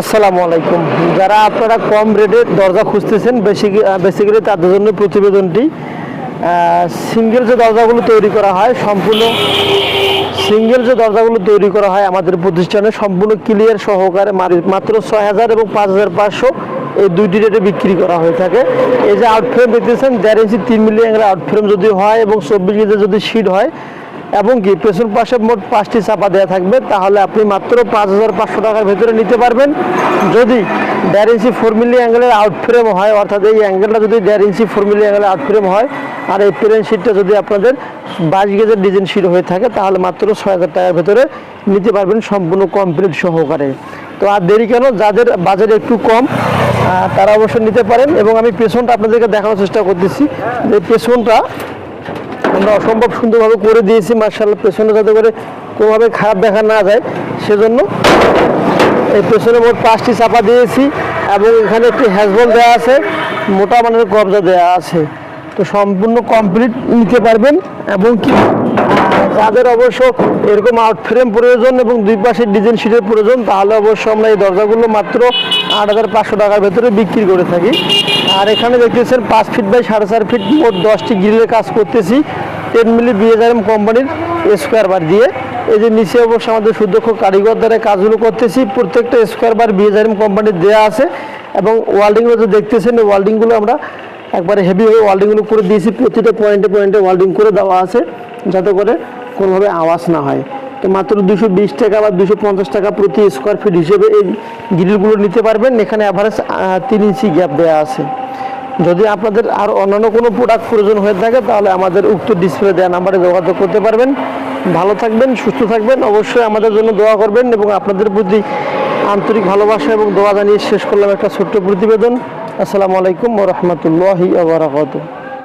আসসালামু আলাইকুম। যারা আপনারা কম রেটে দরজা খুঁজতেছেন বেশি বেসিক্যালি তাদের জন্য প্রতিবেদনটি সিঙ্গেল যে দরজাগুলো তৈরি করা হয়, সম্পূর্ণ সিঙ্গেল যে দরজাগুলো তৈরি করা হয় আমাদের প্রতিষ্ঠানে, সম্পূর্ণ ক্লিয়ার সহকারে মাত্র ছয় হাজার এবং পাঁচ হাজার পাঁচশো এই দুইটি রেটে বিক্রি করা হয়ে থাকে। এই যে আউট ফ্রেম দেখতেছেন, দেড় ইঞ্চি তিন মিলি আউটফ্রেম যদি হয় এবং চব্বিশ ইঞ্চি যদি শিট হয় এবং কি পেছন পাশে মোট পাঁচটি চাপা দেওয়া থাকবে, তাহলে আপনি মাত্র পাঁচ হাজার পাঁচশো টাকার ভেতরে নিতে পারবেন। যদি দেড় ইঞ্চি ফোর মিলি অ্যাঙ্গেলের আউট ফ্রেম হয়, অর্থাৎ এই অ্যাঙ্গেলটা যদি দেড় ইঞ্চি ফোর মিলি অ্যাঙ্গেলের আউট ফ্রেম হয়, আর এই প্লেন শিটটা যদি আপনাদের বাইশ গেজের ডিজাইন শিট হয়ে থাকে, তাহলে মাত্র ছয় হাজার টাকার ভেতরে নিতে পারবেন সম্পূর্ণ কমপ্লিট সহকারে। তো আর দেরি কেন? যাদের বাজেট একটু কম তারা অবশ্যই নিতে পারেন। এবং আমি পেছনটা আপনাদেরকে দেখানোর চেষ্টা করতেছি। যে পেছনটা আমরা অসম্ভব সুন্দরভাবে করে দিয়েছি মার্শাল্লাহ পেছনে যাতে করে কোনোভাবে খারাপ দেখা না যায়, সেজন্য এই পেছনে মোট পাঁচটি চাপা দিয়েছি এবং এখানে একটি হ্যাজবল দেওয়া আছে, মোটা মানের কবজা দেওয়া আছে। তো সম্পূর্ণ কমপ্লিট নিতে পারবেন এবং কি যাদের অবশ্য এরকম আউট ফ্রেম প্রয়োজন এবং দুই পাশে ডিজাইন শিটের প্রয়োজন, তাহলে অবশ্য আমরা এই দরজাগুলো মাত্র আট হাজার পাঁচশো টাকার ভেতরে বিক্রি করে থাকি। আর এখানে দেখতেছেন পাঁচ ফিট বাই সাড়ে চার ফিট মোট দশটি গ্রিলের কাজ করতেছি। টেন মিলি বিএসআরএম কোম্পানির স্কোয়ার বার দিয়ে। এই যে নিচে অবশ্য আমাদের সুদক্ষ কারিগর দ্বারা কাজগুলো করতেছি, প্রত্যেকটা স্কোয়ার বার বিএসআরএম কোম্পানির দেওয়া আছে এবং ওয়ার্ল্ডিংগুলো যে দেখতেছেন, এই ওয়ার্ল্ডিংগুলো আমরা একবারে হেভি হয়ে ওয়ার্ল্ডিংগুলো করে দিয়েছি, প্রতিটা পয়েন্টে পয়েন্টে ওয়ার্ল্ডিং করে দেওয়া আছে, যাতে করে কোনোভাবে আওয়াজ না হয়। তো মাত্র দুশো বিশ টাকা বা দুশো পঞ্চাশ টাকা প্রতি স্কোয়ার ফিট হিসেবে এই গ্রিলগুলো নিতে পারবেন। এখানে অ্যাভারেজ তিন ইঞ্চি গ্যাপ দেওয়া আছে। যদি আপনাদের আর অন্যান্য কোনো প্রোডাক্ট প্রয়োজন হয়ে থাকে, তাহলে আমাদের উক্ত ডিসপ্লে দেওয়া নাম্বারে যোগাযোগ করতে পারবেন। ভালো থাকবেন, সুস্থ থাকবেন, অবশ্যই আমাদের জন্য দোয়া করবেন এবং আপনাদের প্রতি আন্তরিক ভালোবাসা এবং দোয়া জানিয়ে শেষ করলাম একটা ছোট্ট প্রতিবেদন। আসসালামু আলাইকুম রহমতুল্লাহি আবরাকাতুহ